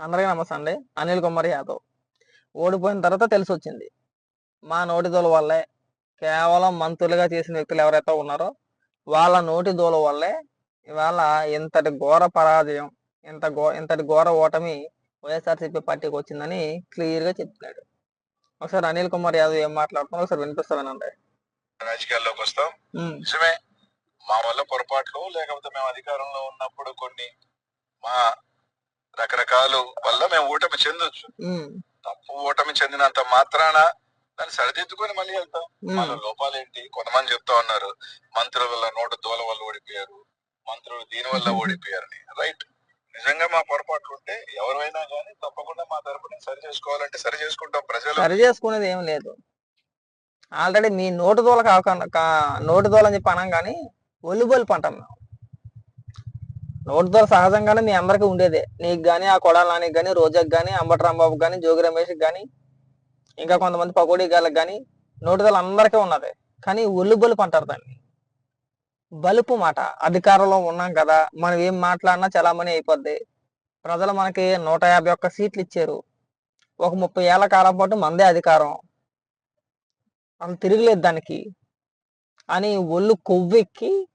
అందరికీ నమస్తే అండి. అనిల్ కుమార్ యాదవ్. ఓడిపోయిన తర్వాత తెలిసి వచ్చింది మా నోటి దోల వల్లే కేవలం మంత్రులుగా చేసిన వ్యక్తులు ఎవరైతే ఉన్నారో వాళ్ళ నోటి దోల వల్లే ఇవాళ ఇంతటి ఘోర పరాజయం ఇంత ఘో ఇంతటి ఘోర ఓటమి వైఎస్ఆర్సీపీ పార్టీకి వచ్చిందని క్లియర్గా చెప్తున్నాడు. ఒకసారి అనిల్ కుమార్ యాదవ్ ఏం మాట్లాడుతున్నారు ఒకసారి వినిపిస్తానండి రాజకీయాల్లోకి వస్తాం. నిజమే మా వల్ల పొరపాట్లు లేకపోతే మేము అధికారంలో ఉన్నప్పుడు కొన్ని మా రకరకాలు వల్ల మేము ఓటమి చెందొచ్చు. తప్పు ఓటమి చెందినంత మాత్రాన దాన్ని సరిదిద్దుకొని మళ్ళీ వెళ్తాం. వాళ్ళ లోపాలేంటి? కొంతమంది చెప్తా ఉన్నారు మంత్రుల వల్ల నోటు దోల వల్ల ఓడిపోయారు మంత్రులు దీని వల్ల ఓడిపోయారని. రైట్. నిజంగా మా పొరపాట్లు ఉంటే ఎవరైనా కానీ తప్పకుండా మా తరపున సరి చేసుకోవాలంటే సరి చేసుకుంటాం ప్రజలు. సరి చేసుకునేది ఏం లేదు. ఆల్రెడీ మీ నోటు దోల కాకుండా నోటు దోల అని చెప్పి అనం కానీ ఒలిబొలి పంట మేము నోటు ద్వారా సహజంగానే మీ అందరికీ ఉండేదే. నీకు కానీ ఆ కొడాల నానికి కానీ రోజాకి కానీ అంబటి రాంబాబు కానీ జోగి రమేష్కి కానీ ఇంకా కొంతమంది పకోడీ గాళ్ళకి కానీ నోటు ద్వారా అందరికీ ఉన్నది. కానీ ఒళ్ళు బలుపు అంటారు దాన్ని. బలుపు మాట. అధికారంలో ఉన్నాం కదా. మనం ఏం మాట్లాడినా చలామణి అయిపోద్ది. ప్రజలు మనకి నూట యాభై ఒక్క సీట్లు ఇచ్చారు. ఒక ముప్పై ఏళ్ళ కాలం పాటు మందే అధికారం. అసలు తిరగలేదు దానికి. అని ఒళ్ళు కొవ్వెక్కి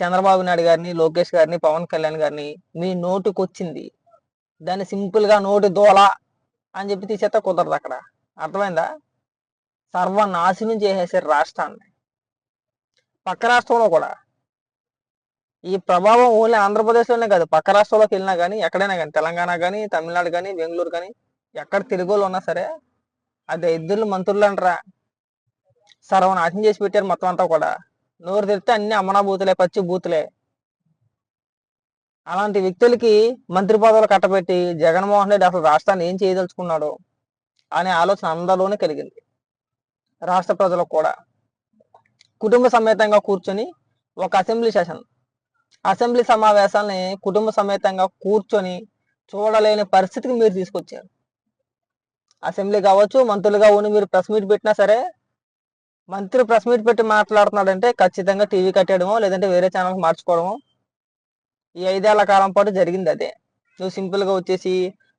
చంద్రబాబు నాయుడు గారిని లోకేష్ గారిని పవన్ కళ్యాణ్ గారిని మీ నోటుకు వచ్చింది దాన్ని సింపుల్గా నోటి దోల అని చెప్పి తీసేస్తే కుదరదు అక్కడ. అర్థమైందా? సర్వనాశనం చేసేసారు రాష్ట్రాన్ని. పక్క రాష్ట్రంలో కూడా. ఈ ప్రభావం ఓన్లీ ఆంధ్రప్రదేశ్లోనే కాదు పక్క రాష్ట్రంలోకి వెళ్ళినా కానీ ఎక్కడైనా కానీ తెలంగాణ కానీ తమిళనాడు కానీ బెంగళూరు కానీ ఎక్కడ తిరుగులు ఉన్నా సరే అది ఇద్దరు మంత్రులు అంటారా సర్వనాశనం చేసి పెట్టారు మొత్తం అంతా కూడా. నోరు తెరిస్తే అన్ని అమ్మనా బూతులే పచ్చి బూతులే. అలాంటి వ్యక్తులకి మంత్రి పదవులు కట్టబెట్టి జగన్మోహన్ రెడ్డి అసలు రాష్ట్రాన్ని ఏం చేయదలుచుకున్నాడు అనే ఆలోచన అందరిలోనే కలిగింది. రాష్ట్ర ప్రజలకు కూడా. కుటుంబ సమేతంగా కూర్చొని ఒక అసెంబ్లీ సెషన్. అసెంబ్లీ సమావేశాలని కుటుంబ సమేతంగా కూర్చొని చూడలేని పరిస్థితికి మీరు తీసుకొచ్చారు. అసెంబ్లీ కావచ్చు మంత్రులుగా ఉండి మీరు ప్రెస్ మీట్ పెట్టినా సరే మంత్రి ప్రెస్ మీట్ పెట్టి మాట్లాడుతున్నాడంటే ఖచ్చితంగా టీవీ కట్టేయడమో లేదంటే వేరే ఛానల్కి మార్చుకోవడమో. ఈ ఐదేళ్ళ కాలం పాటు జరిగింది అదే. నువ్వు సింపుల్గా వచ్చేసి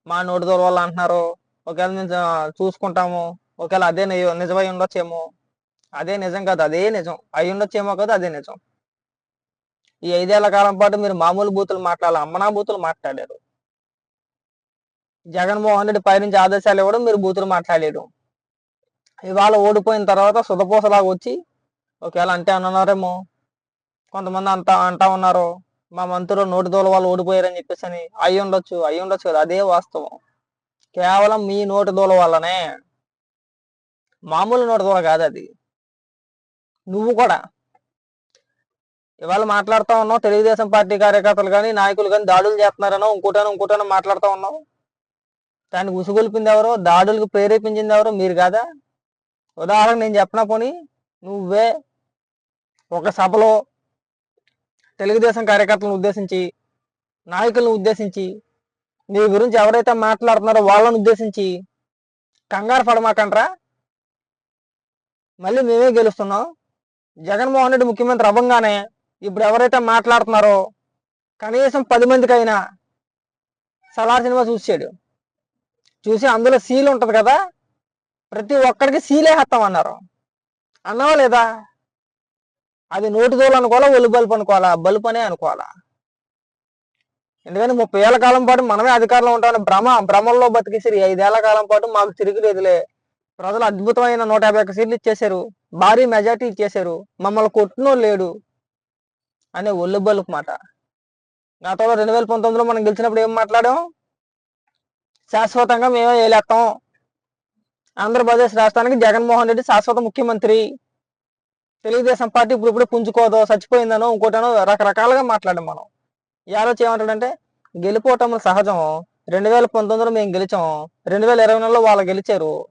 మా నోటి దూర వాళ్ళు అంటున్నారు ఒకవేళ మేము చూసుకుంటాము ఒకవేళ అదే నిజమై ఉండొచ్చేమో. అదే నిజం కాదు అదే నిజం. అయి ఉండొచ్చేమో కాదు అదే నిజం. ఈ ఐదేళ్ళ కాలం పాటు మీరు మామూలు బూతులు మాట్లాడాలి అమ్మనా బూతులు మాట్లాడారు. జగన్మోహన్ రెడ్డి పైనుంచి ఆదేశాలు ఇవ్వడం మీరు బూతులు మాట్లాడేయడం ఇవాళ ఓడిపోయిన తర్వాత సుధపోసలాగా వచ్చి ఒకవేళ అంటే అన్నారేమో కొంతమంది అంతా అంటా ఉన్నారు మా మంత్రులు నోటి దోల వాళ్ళు ఓడిపోయారని చెప్పేసి అని అయి ఉండొచ్చు అయి ఉండొచ్చు కదా అదే వాస్తవం. కేవలం మీ నోటి దోల వల్లనే మామూలు నోటి దోల కాదు అది. నువ్వు కూడా. ఇవాళ మాట్లాడుతూ ఉన్నావు తెలుగుదేశం పార్టీ కార్యకర్తలు కానీ నాయకులు కానీ దాడులు చేస్తున్నారనో ఇంకోటనో ఇంకోటనో మాట్లాడుతూ ఉన్నావు. దానికి ఉసుగొల్పింది ఎవరో దాడులకు ప్రేరేపించింది ఎవరో మీరు కాదా? ఉదాహరణ నేను చెప్పిన పోనీ నువ్వే ఒక సభలో తెలుగుదేశం కార్యకర్తలను ఉద్దేశించి నాయకులను ఉద్దేశించి నీ గురించి ఎవరైతే మాట్లాడుతున్నారో వాళ్ళని ఉద్దేశించి కంగారు పడమాకండ్రా. మళ్ళీ మేమే గెలుస్తున్నాం. జగన్మోహన్ రెడ్డి ముఖ్యమంత్రి అవ్వంగానే ఇప్పుడు ఎవరైతే మాట్లాడుతున్నారో కనీసం పది మందికైనా సలార్ సినిమా చూసాడు చూసి అందులో సీల్ ఉంటుంది కదా? ప్రతి ఒక్కరికి సీలే హత్తం అన్నారు. అన్నావా లేదా? అది నోటి దోలు అనుకోవాలా ఒళ్ళు బల్బు అనుకోవాలా? బల్బు అనే అనుకోవాలా? ఎందుకంటే ముప్పై ఏళ్ళ కాలం పాటు మనమే అధికారంలో ఉంటామని భ్రమ. భ్రమల్లో బతికేసారు ఐదేళ్ళ కాలం పాటు మాకు తిరిగిలేదులే. ప్రజలు అద్భుతమైన నూట యాభై ఒక్క సీట్లు ఇచ్చేశారు. భారీ మెజార్టీ ఇచ్చేశారు. మమ్మల్ని కొట్టినో లేడు అనే ఒళ్ళు బలుపు మాట. గతంలో రెండు వేల పంతొమ్మిదిలో మనం గెలిచినప్పుడు ఏం మాట్లాడాం? శాశ్వతంగా మేమే వేలేస్తాం ఆంధ్రప్రదేశ్ రాష్ట్రానికి జగన్మోహన్ రెడ్డి శాశ్వత ముఖ్యమంత్రి. తెలుగుదేశం పార్టీ ఇప్పుడు ఇప్పుడు పుంజుకోదో చచ్చిపోయిందనో ఇంకోటనో రకరకాలుగా మాట్లాడాం మనం. ఈ ఆలోచన ఏమంటాడంటే గెలిపోవటం సహజం. రెండు వేల పంతొమ్మిదిలో మేము గెలిచాం. రెండు వేల ఇరవై నెలలో వాళ్ళు గెలిచారు.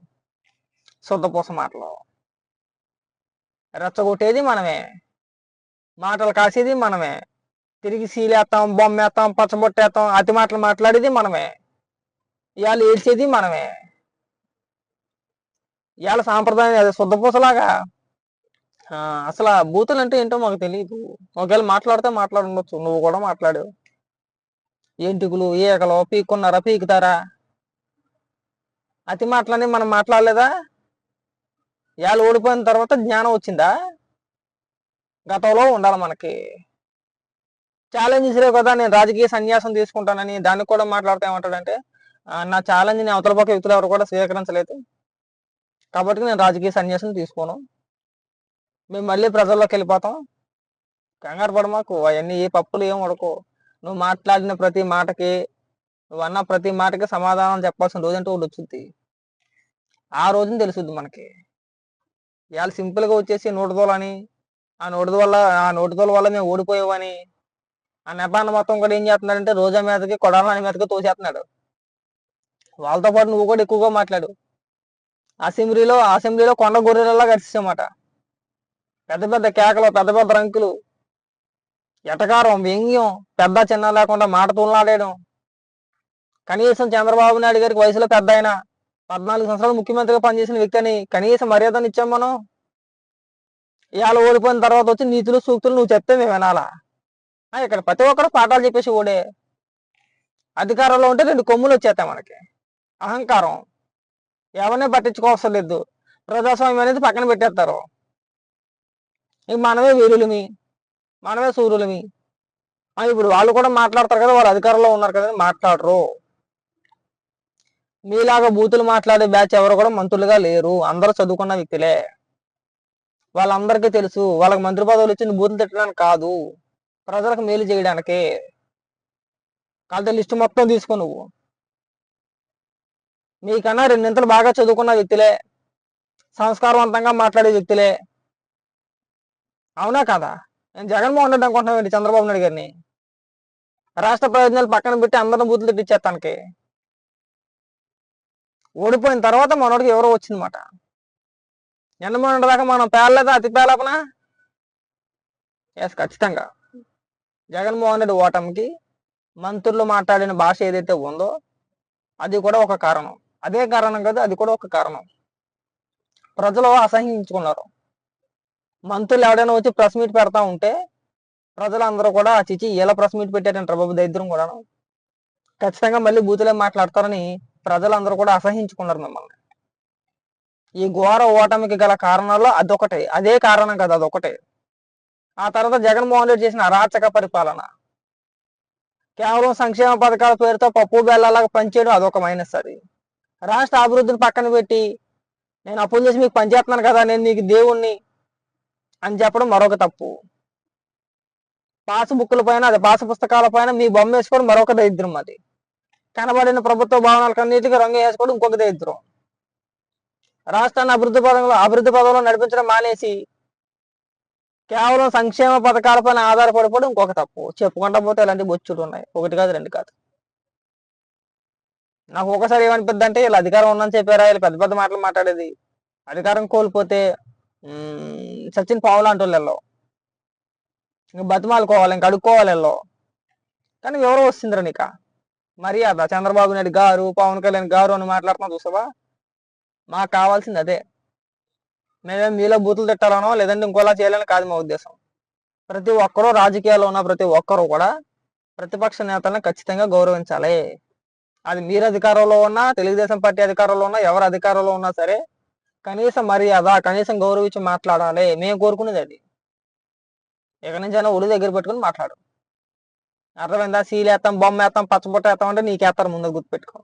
శుద్ధపూస మాటలు. రెచ్చగొట్టేది మనమే. మాటలు కాసేది మనమే. తిరిగి సీలేస్తాం బొమ్మేస్తాం పచ్చబొట్టేస్తాం అతి మాటలు మాట్లాడేది మనమే. ఇవాళ ఏడ్చేది మనమే. ఇవాళ సాంప్రదాయం అదే శుద్ధపూసలాగా ఆ, అసలు ఆ బూతులు అంటే ఏంటో మాకు తెలియదు ఒకవేళ మాట్లాడితే మాట్లాడుండొచ్చు. నువ్వు కూడా మాట్లాడావు. ఎంటుకులు ఏకలు పీక్కున్నారా? పీకుతారా? అతి మాటలని మనం మాట్లాడలేదా? ఇవాళ ఓడిపోయిన తర్వాత జ్ఞానం వచ్చిందా? గతంలో ఉండాలి మనకి. ఛాలెంజ్ ఇసిరే కదా నేను రాజకీయ సన్యాసం తీసుకుంటానని దానికి కూడా మాట్లాడితే ఏమంటాడంటే నా ఛాలెంజ్ని అవతల పక్క వ్యక్తులు ఎవరు కూడా స్వీకరించలేదు. కాబట్టి నేను రాజకీయ సన్యాసం తీసుకోను. మేము మళ్ళీ ప్రజల్లోకి వెళ్ళిపోతాం. కంగారు పడ మాకు అవన్నీ ఏ పప్పులు ఏం వడకు నువ్వు మాట్లాడిన ప్రతి మాటకి నువ్వు అన్న ప్రతి మాటకి సమాధానం చెప్పాల్సిన రోజంటూ ఒకటి వచ్చింది ఆ రోజున తెలుసుద్ది మనకి. ఇవాళ సింపుల్గా వచ్చేసి నోటుదోలని ఆ నోటుదోల వల్ల ఆ నోటుదోల వల్ల మేము ఓడిపోయావని ఆ నెపాన్ని మొత్తం కూడా ఏం చేస్తున్నాడంటే రోజా మీదకి కొడాలని మీదకి తోసేస్తున్నాడు. వాళ్ళతో పాటు నువ్వు కూడా ఎక్కువగా మాట్లాడు. అసెంబ్లీలో అసెంబ్లీలో కొండ గొర్రెలలా గడిచామాట పెద్ద పెద్ద కేకలు పెద్ద పెద్ద రంకులు. ఎటకారం వ్యంగ్యం పెద్ద చిన్న లేకుండా మాట తూలనాడేయడం. కనీసం చంద్రబాబు నాయుడు గారికి వయసులో పెద్ద ఆయన పద్నాలుగు సంవత్సరాలు ముఖ్యమంత్రిగా పనిచేసిన వ్యక్తి అని కనీసం మర్యాదను ఇచ్చాం మనం. ఇవాళ ఓడిపోయిన తర్వాత వచ్చి నీతులు సూక్తులు నువ్వు చెప్తే మేము వినాలా? ఇక్కడ ప్రతి ఒక్కరు పాఠాలు చెప్పేసి ఓడే. అధికారంలో ఉంటే రెండు కొమ్ములు వచ్చేస్తాయి మనకి. అహంకారం. ఎవరిని పట్టించుకోవసరం లేదు. ప్రజాస్వామ్యం అనేది పక్కన పెట్టేస్తారు. ఇక మనమే వీరులమి మనమే సూర్యులమి. ఇప్పుడు వాళ్ళు కూడా మాట్లాడతారు కదా వాళ్ళు అధికారంలో ఉన్నారు కదా మాట్లాడరు. మీలాగా బూతులు మాట్లాడే బ్యాచ్ ఎవరు కూడా మంత్రులుగా లేరు. అందరూ చదువుకున్న వ్యక్తులే. వాళ్ళందరికీ తెలుసు వాళ్ళకి మంత్రి పదవులు ఇచ్చిన బూతులు తిట్టడానికి కాదు. ప్రజలకు మేలు చేయడానికే. కాదు లిస్టు మొత్తం తీసుకో నువ్వు. మీకన్నా రెండింతలు బాగా చదువుకున్న వ్యక్తులే సంస్కారవంతంగా మాట్లాడే వ్యక్తులే. అవునా కదా? నేను జగన్మోహన్ రెడ్డి అనుకుంటున్నాను చంద్రబాబు నాయుడు గారిని? రాష్ట్ర ప్రయోజనాలు పక్కన పెట్టి అందరం బూతులు తిట్టించేస్తానికి ఓడిపోయిన తర్వాత మనోడికి ఎవరో వచ్చిందన్నమాట. మాట మొన్నటి దాకా మనం పేర్లేదా అతి పేలపనా ఎస్ ఖచ్చితంగా. జగన్మోహన్ రెడ్డి ఓటమికి మంత్రులు మాట్లాడిన భాష ఏదైతే ఉందో అది కూడా ఒక కారణం. అదే కారణం కాదు అది కూడా ఒక కారణం. ప్రజలు అసహించుకున్నారు మంత్రులు ఎవడైనా వచ్చి ప్రెస్ మీట్ పెడతా ఉంటే ప్రజలందరూ కూడా చిచి ఎలా ప్రెస్ మీట్ పెట్టారంటారు బాబు దరిద్రం కూడా ఖచ్చితంగా మళ్ళీ బూతులే మాట్లాడతారని ప్రజలందరూ కూడా అసహించుకున్నారు మిమ్మల్ని. ఈ ఘోర ఓటమికి గల కారణాల్లో అదొకటే. అదే కారణం కదా అదొకటే. ఆ తర్వాత జగన్మోహన్ రెడ్డి చేసిన అరాచక పరిపాలన. కేవలం సంక్షేమ పథకాల పేరుతో పప్పు బెల్లలాగా పనిచేయడం అదొక మైనస్ అది. రాష్ట్ర అభివృద్ధిని పక్కన పెట్టి నేను అప్పులు చేసి మీకు పనిచేస్తున్నాను కదా నేను నీకు దేవుణ్ణి అని చెప్పడం మరొక తప్పు. పాస్ బుక్కుల పైన అది పాస్ పుస్తకాల పైన మీ బొమ్మ వేసుకోవడం మరొక దరిద్రం అది. కనబడిన ప్రభుత్వ భవనాలకన్నిటికీ రంగు వేసుకోవడం ఇంకొక దరిద్రం. రాష్ట్రాన్ని అభివృద్ధి పదంలో అభివృద్ధి పదంలో నడిపించడం మానేసి కేవలం సంక్షేమ పథకాలపైన ఆధారపడిపోవడం ఇంకొక తప్పు. చెప్పుకుంటా పోతే ఇలాంటి బొచ్చుడు ఉన్నాయి? ఒకటి కాదు రెండు కాదు. నాకు ఒకసారి ఏమనిపిద్ది అంటే వీళ్ళు అధికారం ఉందని చెప్పారా? వీళ్ళు పెద్ద పెద్ద మాటలు మాట్లాడేది. అధికారం కోల్పోతే సచిన్ పావులు అంటూ ఇంక బతిమాలుకోవాలి ఇంక అడుక్కోవాలి వెళ్ళవు కానీ ఎవరో వస్తుందిరా నీక. మర్యాద. చంద్రబాబు నాయుడు గారు పవన్ కళ్యాణ్ గారు అని మాట్లాడుతున్నా చూసావా? మాకు కావాల్సింది అదే. మేమేం మీలో బూతులు తిట్టాలనో లేదంటే ఇంకోలా చేయాలని కాదు మా ఉద్దేశం. ప్రతి ఒక్కరూ రాజకీయాల్లో ఉన్న ప్రతి ఒక్కరూ కూడా ప్రతిపక్ష నేతలను ఖచ్చితంగా గౌరవించాలి. అది మీరు అధికారంలో ఉన్నా తెలుగుదేశం పార్టీ అధికారంలో ఉన్నా ఎవరు అధికారంలో ఉన్నా సరే కనీసం మర్యాద కనీసం గౌరవించి మాట్లాడాలి. మేము కోరుకునేది అది. ఎక్కడి నుంచి అయినా ఒడి దగ్గర పెట్టుకుని మాట్లాడు. అర్థమైందా? సీలు వేస్తాం బొమ్మ వేస్తాం పచ్చబొట్ట వేస్తాం అంటే నీకేస్తారు ముందు గుర్తుపెట్టుకో.